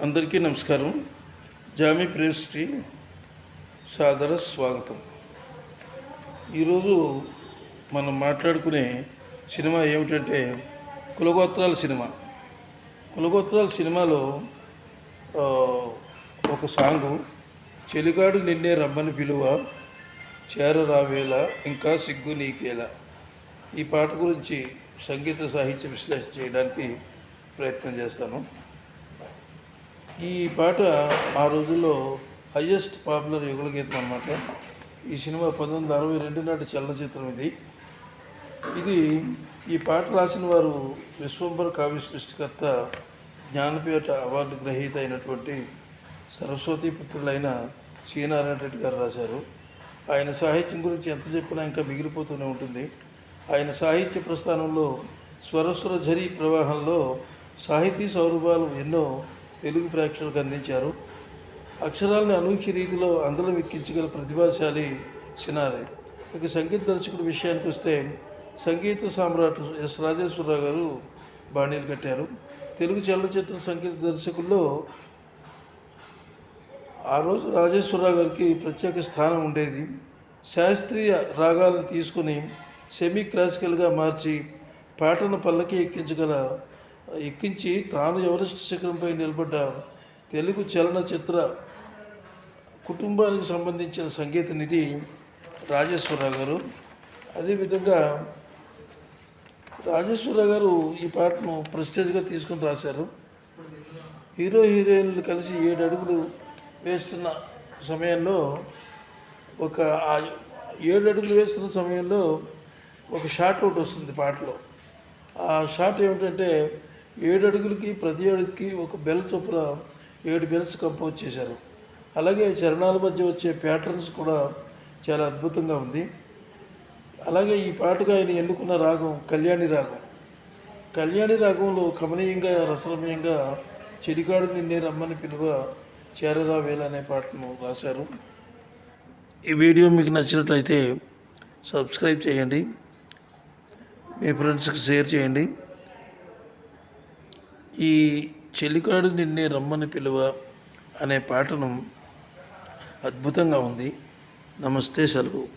అందరికీ నమస్కారం. జామీ ప్రేస్కి సాదర స్వాగతం. ఈరోజు మనం మాట్లాడుకునే సినిమా ఏమిటంటే కులగోత్రాల సినిమా. కులగోత్రాల సినిమాలో ఒక సాంగు చెలిగాడు నిన్నే రమ్మని పిలువ చేరరావేళ ఇంకా సిగ్గు నీకేలా. ఈ పాట గురించి సంగీత సాహిత్య విశ్లేషణ చేయడానికి ప్రయత్నం చేస్తాను. ఈ పాట ఆ రోజుల్లో హయ్యెస్ట్ పాపులర్ యుగల గీతం అనమాట ఈ సినిమా పంతొమ్మిది వందల అరవై రెండు నాటి చలనచిత్రం ఇది. ఇది ఈ పాట రాసిన వారు విశ్వంబర్ కావ్య సృష్టికర్త జ్ఞానపీఠ అవార్డు గ్రహీత అయినటువంటి సరస్వతి పుత్రులైన శ్రీనారాయణ రెడ్డి గారు రాశారు. ఆయన సాహిత్యం గురించి ఎంత చెప్పినా ఇంకా మిగిలిపోతూనే ఉంటుంది. ఆయన సాహిత్య ప్రస్థానంలో స్వరస్వర ఝరి ప్రవాహంలో సాహితీ సౌరభాలు ఎన్నో తెలుగు ప్రేక్షకులకు అందించారు. అక్షరాలను అనూహ్య రీతిలో అందులో ఎక్కించగల ప్రతిభాశాలి సినారే ఇక సంగీత దర్శకుడి విషయానికి వస్తే సంగీత సామ్రాట్ ఎస్ రాజేశ్వరరావు గారు బాణీలు కట్టారు. తెలుగు చలనచిత్ర సంగీత దర్శకుల్లో ఆ రోజు రాజేశ్వరరావు గారికి ప్రత్యేక స్థానం ఉండేది. శాస్త్రీయ రాగాలను తీసుకుని సెమీ క్లాసికల్గా మార్చి పాటను పల్లకి ఎక్కించగల ఎక్కించి తాను ఎవరెస్ట్ శిఖరంపై నిలబడ్డ? తెలుగు చలనచిత్ర కుటుంబానికి సంబంధించిన సంగీత నిధి రాజేశ్వరరావు గారు. అదేవిధంగా రాజేశ్వరరావు గారు ఈ పాటను ప్రెస్టేజ్గా తీసుకుని రాశారు. హీరో హీరోయిన్లు కలిసి ఏడు అడుగులు వేస్తున్న సమయంలో ఒక ఆ ఏడు అడుగులు వేస్తున్న సమయంలో ఒక షార్ట్ ఒకటి వస్తుంది పాటలో. ఆ షార్ట్ ఏమిటంటే ఏడు అడుగులకి ప్రతి అడుగుకి ఒక బెల్ చొప్పున ఏడు బెల్స్ కంపోజ్ చేశారు. అలాగే చరణాల మధ్య వచ్చే ప్యాటర్న్స్ కూడా చాలా అద్భుతంగా ఉంది. అలాగే ఈ పాటగా ఆయన ఎన్నుకున్న రాగం కళ్యాణి రాగం. కళ్యాణి రాగంలో కమనీయంగా రసరమయంగా చెడిగాడు నిన్నే రమ్మని పిలువ చేరరా వేల అనే పాటను రాశారు. ఈ వీడియో మీకు నచ్చినట్లయితే సబ్స్క్రైబ్ చేయండి. మీ ఫ్రెండ్స్కి షేర్ చేయండి. ఈ చెలికాడు నిన్నే రమ్మని పిలువ అనే పాటను అద్భుతంగా ఉంది. నమస్తే సెలవు